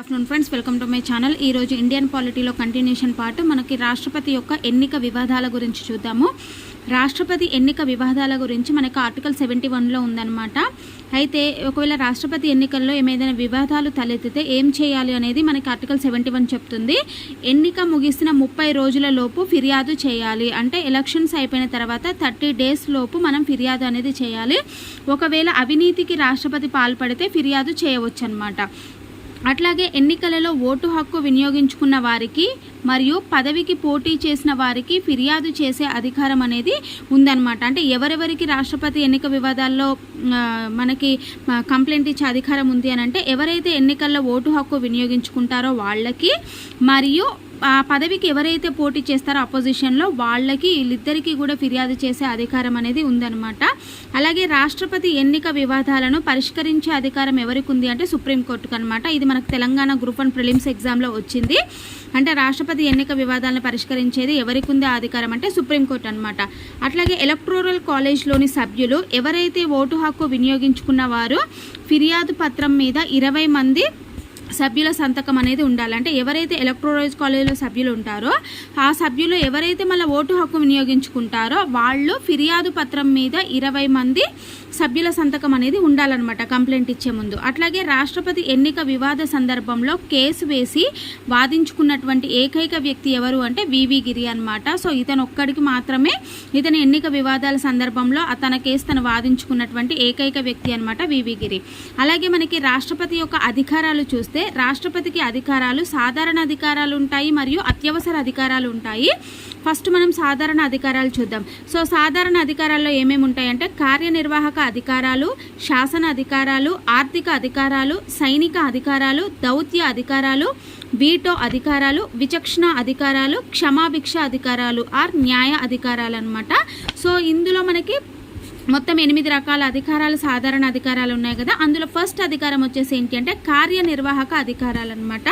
Afternoon friends welcome to my channel. ఈరోజు Indian పాలిటీలో continuation పాటు మనకి రాష్ట్రపతి యొక్క ఎన్నిక వివాదాల గురించి చూద్దాము. రాష్ట్రపతి ఎన్నిక వివాదాల గురించి మనకు ఆర్టికల్ సెవెంటీ వన్లో ఉందన్నమాట. అయితే ఒకవేళ రాష్ట్రపతి ఎన్నికల్లో ఏమైనా వివాదాలు తలెత్తితే ఏం చేయాలి అనేది మనకి ఆర్టికల్ సెవెంటీ వన్ చెప్తుంది. ఎన్నిక ముగిసిన ముప్పై రోజుల లోపు ఫిర్యాదు చేయాలి. అంటే ఎలక్షన్స్ అయిపోయిన తర్వాత థర్టీ డేస్ లోపు మనం ఫిర్యాదు అనేది చేయాలి. ఒకవేళ అవినీతికి రాష్ట్రపతి పాల్పడితే ఫిర్యాదు చేయవచ్చు అనమాట అట్లాగే ఎన్నికలలో ఓటు హక్కు వినియోగించుకున్న వారికి మరియు పదవికి పోటీ చేసిన వారికి ఫిర్యాదు చేసే అధికారం అనేది ఉందన్నమాట. అంటే ఎవరెవరికి రాష్ట్రపతి ఎన్నిక వివాదాల్లో మనకి కంప్లైంట్ ఇచ్చే అధికారం ఉంది అని అంటే ఎవరైతే ఎన్నికల్లో ఓటు హక్కు వినియోగించుకుంటారో వాళ్ళకి మరియు ఆ పదవికి ఎవరైతే పోటీ చేస్తారో అపోజిషన్లో వాళ్ళకి వీళ్ళిద్దరికీ కూడా ఫిర్యాదు చేసే అధికారం అనేది ఉందన్నమాట. అలాగే రాష్ట్రపతి ఎన్నిక వివాదాలను పరిష్కరించే అధికారం ఎవరికి ఉంది అంటే సుప్రీంకోర్టుకు అనమాట ఇది మనకు తెలంగాణ గ్రూప్ అండ్ ప్రిలిమ్స్ ఎగ్జామ్లో వచ్చింది. అంటే రాష్ట్రపతి ఎన్నిక వివాదాలను పరిష్కరించేది ఎవరికి ఉంది అధికారం అంటే సుప్రీంకోర్టు అనమాట అట్లాగే ఎలక్ట్రోరల్ కాలేజ్లోని సభ్యులు ఎవరైతే ఓటు హక్కు వినియోగించుకున్న వారు ఫిర్యాదు పత్రం మీద ఇరవై మంది సభ్యుల సంతకం అనేది ఉండాలి. అంటే ఎవరైతే ఎలక్ట్రోరైజ్ కాలేజీలో సభ్యులు ఉంటారో ఆ సభ్యులు ఎవరైతే మళ్ళీ ఓటు హక్కు వినియోగించుకుంటారో వాళ్ళు ఫిర్యాదు పత్రం మీద ఇరవై మంది సభ్యుల సంతకం అనేది ఉండాలన్నమాట కంప్లైంట్ ఇచ్చే ముందు. అట్లాగే రాష్ట్రపతి ఎన్నిక వివాద సందర్భంలో కేసు వేసి వాదించుకున్నటువంటి ఏకైక వ్యక్తి ఎవరు అంటే వివి గిరి అనమాట సో ఇతను ఒక్కడికి మాత్రమే ఇతని ఎన్నిక వివాదాల సందర్భంలో తన కేసు తను వాదించుకున్నటువంటి ఏకైక వ్యక్తి అనమాట వివి గిరి. అలాగే మనకి రాష్ట్రపతి యొక్క అధికారాలు చూస్తే రాష్ట్రపతికి అధికారాలు సాధారణ అధికారాలు ఉంటాయి మరియు అత్యవసర అధికారాలు ఉంటాయి. ఫస్ట్ మనం సాధారణ అధికారాలు చూద్దాం. సో సాధారణ అధికారాల్లో ఏమేమి ఉంటాయంటే కార్యనిర్వాహక అధికారాలు శాసన అధికారాలు ఆర్థిక అధికారాలు సైనిక అధికారాలు దౌత్య అధికారాలు వీటో అధికారాలు విచక్షణ అధికారాలు క్షమాభిక్ష అధికారాలు ఆర్ న్యాయ అధికారాలు అనమాట సో ఇందులో మనకి మొత్తం ఎనిమిది రకాల అధికారాలు సాధారణ అధికారాలు ఉన్నాయి కదా. అందులో ఫస్ట్ అధికారం వచ్చేసి ఏంటి అంటే కార్యనిర్వాహక అధికారాలు అనమాట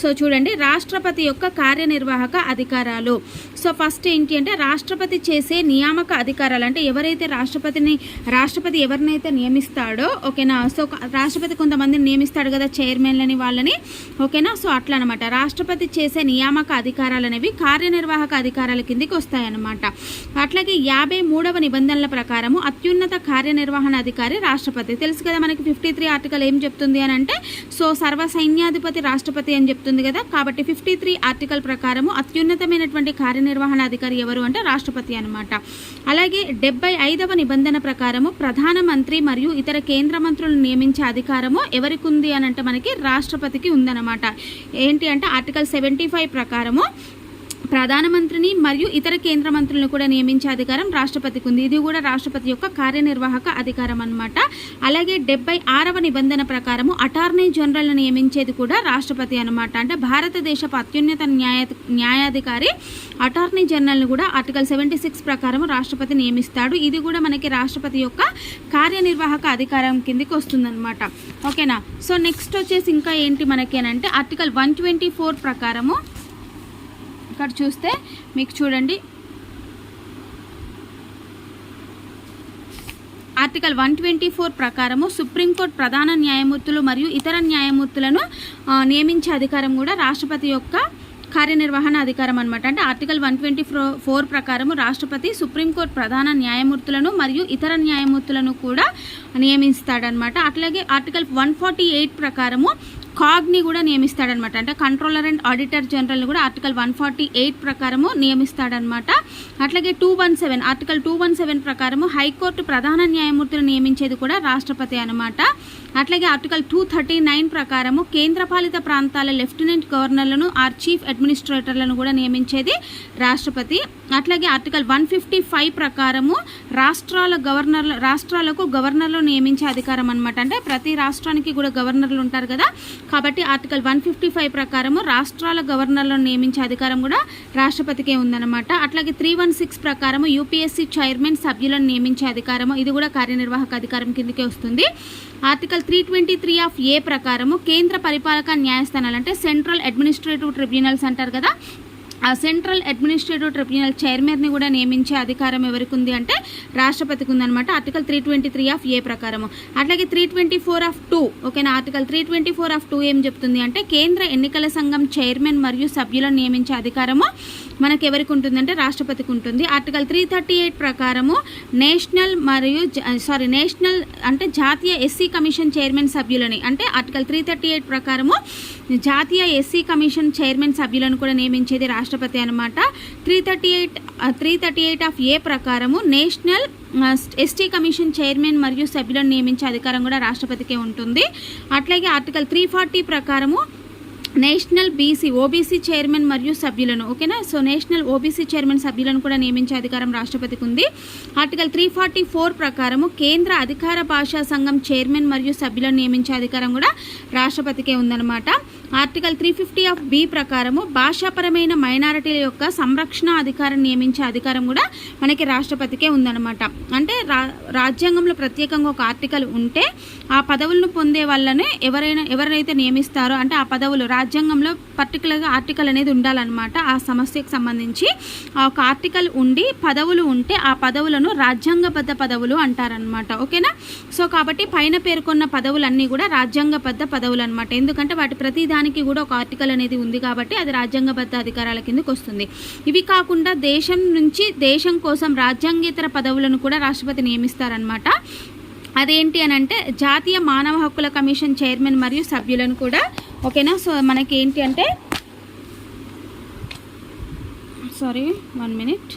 సో చూడండి రాష్ట్రపతి యొక్క కార్యనిర్వాహక అధికారాలు. సో ఫస్ట్ ఏంటి అంటే రాష్ట్రపతి చేసే నియామక అధికారాలు. అంటే ఎవరైతే రాష్ట్రపతిని రాష్ట్రపతి ఎవరినైతే నియమిస్తాడో ఓకేనా? సో రాష్ట్రపతి కొంతమందిని నియమిస్తాడు కదా చైర్మన్లని వాళ్ళని. ఓకేనా? సో అట్లా అనమాట రాష్ట్రపతి చేసే నియామక అధికారాలు అనేవి కార్యనిర్వాహక అధికారాల కిందికి వస్తాయన్నమాట. అట్లాగే యాభై మూడవ నిబంధనల ప్రకారము అత్యున్నత కార్యనిర్వహణ అధికారి రాష్ట్రపతి. తెలుసు కదా మనకి ఫిఫ్టీ త్రీ ఆర్టికల్ ఏం చెప్తుంది అని అంటే సో సర్వ సైన్యాధిపతి రాష్ట్రపతి అని చెప్తుంది కదా. కాబట్టి ఫిఫ్టీ త్రీ ఆర్టికల్ ప్రకారము అత్యున్నతమైనటువంటి కార్యనిర్వహణ అధికారి ఎవరు అంటే రాష్ట్రపతి అనమాట అలాగే డెబ్బై ఐదవ నిబంధన ప్రకారము ప్రధానమంత్రి మరియు ఇతర కేంద్ర మంత్రులను నియమించే అధికారము ఎవరికి ఉంది అని అంటే మనకి రాష్ట్రపతికి ఉందన్నమాట. ఏంటి అంటే ఆర్టికల్ సెవెంటీ ఫైవ్ ప్రకారము ప్రధానమంత్రిని మరియు ఇతర కేంద్ర మంత్రులను కూడా నియమించే అధికారం రాష్ట్రపతికి ఉంది. ఇది కూడా రాష్ట్రపతి యొక్క కార్యనిర్వాహక అధికారం అనమాట అలాగే డెబ్బై ఆరవ నిబంధన ప్రకారము అటార్నీ జనరల్ను నియమించేది కూడా రాష్ట్రపతి అనమాట అంటే భారతదేశపు అత్యున్నత న్యాయ న్యాయాధికారి అటార్నీ జనరల్ని కూడా ఆర్టికల్ సెవెంటీ సిక్స్ ప్రకారం రాష్ట్రపతి నియమిస్తాడు. ఇది కూడా మనకి రాష్ట్రపతి యొక్క కార్యనిర్వాహక అధికారం కిందికి వస్తుందన్నమాట. ఓకేనా? సో నెక్స్ట్ వచ్చేసి ఇంకా ఏంటి మనకి అంటే ఆర్టికల్ వన్ ట్వంటీ ఫోర్ ప్రకారము ఇక్కడ చూస్తే మీకు చూడండి. ఆర్టికల్ వన్ ట్వంటీ ఫోర్ ప్రకారము సుప్రీంకోర్టు ప్రధాన న్యాయమూర్తులు మరియు ఇతర న్యాయమూర్తులను నియమించే అధికారం కూడా రాష్ట్రపతి యొక్క కార్యనిర్వహణ అధికారం అనమాట అంటే ఆర్టికల్ వన్ ట్వంటీ ఫోర్ ప్రకారము రాష్ట్రపతి సుప్రీంకోర్టు ప్రధాన న్యాయమూర్తులను మరియు ఇతర న్యాయమూర్తులను కూడా నియమిస్తాడనమాట అట్లాగే ఆర్టికల్ వన్ ఫార్టీ ఎయిట్ ప్రకారము కాగ్ని కూడా నియమిస్తాడనమాట. అంటే కంట్రోలర్ అండ్ ఆడిటర్ జనరల్ని కూడా ఆర్టికల్ వన్ ఫార్టీ ఎయిట్ ప్రకారము నియమిస్తాడనమాట. అట్లాగే two one seven article two one seven ప్రకారము హైకోర్టు ప్రధాన న్యాయమూర్తులు నియమించేది కూడా రాష్ట్రపతి అనమాట. అట్లాగే ఆర్టికల్ టూ థర్టీ నైన్ ప్రకారము కేంద్రపాలిత ప్రాంతాల లెఫ్టినెంట్ గవర్నర్లను ఆర్ చీఫ్ అడ్మినిస్ట్రేటర్లను కూడా నియమించేది రాష్ట్రపతి. అట్లాగే ఆర్టికల్ వన్ ఫిఫ్టీ ఫైవ్ ప్రకారము రాష్ట్రాల గవర్నర్ల రాష్ట్రాలకు గవర్నర్లు నియమించే అధికారం అనమాట అంటే ప్రతి రాష్ట్రానికి కూడా గవర్నర్లు ఉంటారు కదా. కాబట్టి ఆర్టికల్ వన్ ఫిఫ్టీ ఫైవ్ ప్రకారము రాష్ట్రాల గవర్నర్లను నియమించే అధికారం కూడా రాష్ట్రపతికే ఉందన్నమాట. అట్లాగే త్రీ వన్ సిక్స్ ప్రకారము యూపీఎస్సీ చైర్మన్ సభ్యులను నియమించే అధికారము. ఇది కూడా కార్యనిర్వాహక అధికారం కిందకే వస్తుంది. Article three twenty three of A ప్రకారము కేంద్ర పరిపాలక న్యాయస్థానాలు అంటే సెంట్రల్ అడ్మినిస్ట్రేటివ్ ట్రిబ్యునల్స్ అంటారు కదా. ఆ సెంట్రల్ అడ్మినిస్ట్రేటివ్ ట్రిబ్యునల్ చైర్మన్ని కూడా నియమించే అధికారం ఎవరికి ఉంది అంటే రాష్ట్రపతికి ఉందన్నమాట. Article three twenty three of A ప్రకారము. అట్లాగే three twenty four of two ఓకేనా? Article three twenty four of two ఏం చెప్తుంది అంటే కేంద్ర ఎన్నికల సంఘం చైర్మన్ మరియు సభ్యులను నియమించే అధికారము. మనకు ఎవరికి ఉంటుందంటే రాష్ట్రపతికి ఉంటుంది. ఆర్టికల్ త్రీ థర్టీ ఎయిట్ ప్రకారము నేషనల్ మరియు సారీ నేషనల్ అంటే జాతీయ ఎస్సీ కమిషన్ చైర్మన్ సభ్యులని అంటే ఆర్టికల్ త్రీ థర్టీ ఎయిట్ ప్రకారము జాతీయ ఎస్సీ కమిషన్ చైర్మన్ సభ్యులను కూడా నియమించేది రాష్ట్రపతి అనమాట three thirty eight three thirty eight of A ప్రకారము నేషనల్ ఎస్టీ కమిషన్ చైర్మన్ మరియు సభ్యులను నియమించే అధికారం కూడా రాష్ట్రపతికే ఉంటుంది. అట్లాగే ఆర్టికల్ త్రీ ఫార్టీ ప్రకారము నేషనల్ బీసీ ఓబీసీ చైర్మన్ మరియు సభ్యులను ఓకేనా? సో నేషనల్ ఓబీసీ చైర్మన్ సభ్యులను కూడా నియమించే అధికారం రాష్ట్రపతికి ఉంది. ఆర్టికల్ త్రీ ఫార్టీ ఫోర్ ప్రకారము కేంద్ర అధికార భాషా సంఘం చైర్మన్ మరియు సభ్యులను నియమించే అధికారం కూడా రాష్ట్రపతికే ఉందన్నమాట. Article three fifty of B ప్రకారము భాషాపరమైన మైనారిటీల యొక్క సంరక్షణ అధికారం నియమించే అధికారం కూడా మనకి రాష్ట్రపతికే ఉందన్నమాట. అంటే రా రాజ్యాంగంలో ప్రత్యేకంగా ఒక ఆర్టికల్ ఉంటే ఆ పదవులను పొందే వాళ్ళని ఎవరైనా ఎవరైతే నియమిస్తారో అంటే ఆ పదవులు రాజ్యాంగంలో పర్టికులర్గా ఆర్టికల్ అనేది ఉండాలన్నమాట. ఆ సమస్యకు సంబంధించి ఒక ఆర్టికల్ ఉండి పదవులు ఉంటే ఆ పదవులను రాజ్యాంగబద్ధ పదవులు అంటారనమాట ఓకేనా? సో కాబట్టి పైన పేర్కొన్న పదవులన్నీ కూడా రాజ్యాంగబద్ధ పదవులు అనమాట ఎందుకంటే వాటి ప్రతి దానికి కూడా ఒక ఆర్టికల్ అనేది ఉంది కాబట్టి అది రాజ్యాంగబద్ధ అధికారాల కిందకు వస్తుంది. ఇవి కాకుండా దేశం నుంచి దేశం కోసం రాజ్యాంగేతర పదవులను కూడా రాష్ట్రపతి నియమిస్తారనమాట అదేంటి అని అంటే జాతీయ మానవ హక్కుల కమిషన్ చైర్మన్ మరియు సభ్యులను కూడా ఓకేనా? సో మనకి ఏంటి అంటే సారీ వన్ మినిట్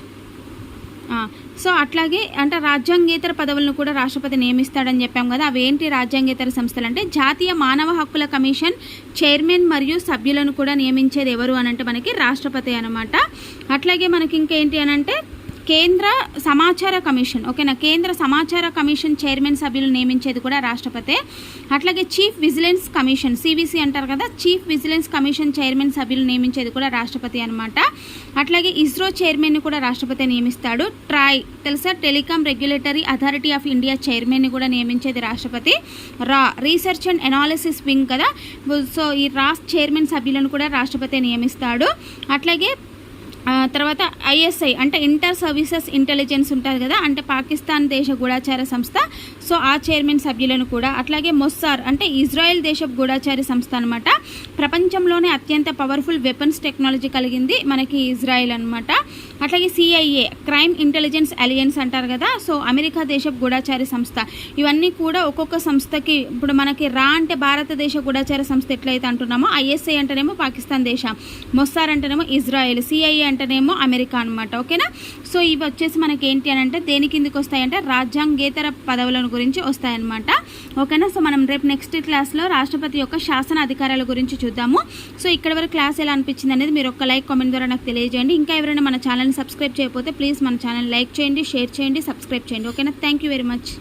సో అట్లాగే అంటే రాజ్యాంగేతర పదవులను కూడా రాష్ట్రపతి నియమిస్తాడని చెప్పాం కదా. అవేంటి రాజ్యాంగేతర సంస్థలు అంటే జాతీయ మానవ హక్కుల కమిషన్ చైర్మన్ మరియు సభ్యులను కూడా నియమించేది ఎవరు అనంటే మనకి రాష్ట్రపతి అనమాట అట్లాగే మనకి ఇంకేంటి అని అంటే కేంద్ర సమాచార కమిషన్ ఓకేనా? కేంద్ర సమాచార కమిషన్ చైర్మన్ సభ్యులు నియమించేది కూడా రాష్ట్రపతే. అట్లాగే చీఫ్ విజిలెన్స్ కమిషన్ సివిసి అంటారు కదా చీఫ్ విజిలెన్స్ కమిషన్ చైర్మన్ సభ్యులు నియమించేది కూడా రాష్ట్రపతి అనమాట అట్లాగే ఇస్రో చైర్మన్ని కూడా రాష్ట్రపతి నియమిస్తాడు. ట్రాయ్ తెలుసా? Telecom regulatory authority of India chairman కూడా నియమించేది రాష్ట్రపతి. రా రీసెర్చ్ అండ్ ఎనాలిసిస్ వింగ్ కదా. సో ఈ రాస్ చైర్మన్ సభ్యులను కూడా రాష్ట్రపతి నియమిస్తాడు. అట్లాగే తర్వాత ఐఎస్ఐ అంటే ఇంటర్ సర్వీసెస్ ఇంటెలిజెన్స్ ఉంటుంది కదా అంటే పాకిస్తాన్ దేశ గూఢాచార సంస్థ. సో ఆ చైర్మన్ సభ్యులను కూడా అట్లాగే మొస్సార్ అంటే ఇజ్రాయెల్ దేశ గూఢాచార సంస్థ అనమాట ప్రపంచంలోనే అత్యంత పవర్ఫుల్ వెపన్స్ టెక్నాలజీ కలిగింది మనకి ఇజ్రాయెల్ అనమాట అట్లాగే సిఐఏ క్రైమ్ ఇంటెలిజెన్స్ అలియన్స్ అంటారు కదా సో అమెరికా దేశ గూఢాచార సంస్థ. ఇవన్నీ కూడా ఒక్కొక్క సంస్థకి ఇప్పుడు మనకి రా అంటే భారతదేశ గూఢాచార సంస్థ ఎట్లయితే అంటున్నామో ఐఎస్ఐ అంటేనేమో పాకిస్తాన్ దేశం మొస్సార్ అంటేనేమో ఇజ్రాయెల్ సిఐఏ అంటేనేమో అమెరికా అనమాట ఓకేనా? సో ఇవి వచ్చేసి మనకి ఏంటి అని అంటే దేని కిందకి వస్తాయంటే రాజ్యాంగేతర పదవులను గురించి వస్తాయన్నమాట ఓకేనా? సో మనం రేపు నెక్స్ట్ క్లాస్లో రాష్ట్రపతి యొక్క శాసన అధికారాల గురించి చూద్దాము. సో ఇక్కడ వరకు క్లాస్ ఎలా అనిపించింది అనేది మీరు ఒక లైక్ కామెంట్ ద్వారా నాకు తెలియజేయండి. ఇంకా ఎవరైనా మన ఛానల్ని సబ్స్క్రైబ్ చేయకపోతే ప్లీజ్ మన ఛానల్ లైక్ చేయండి షేర్ చేయండి సబ్స్క్రైబ్ చేయండి ఓకేనా? Thank you very much.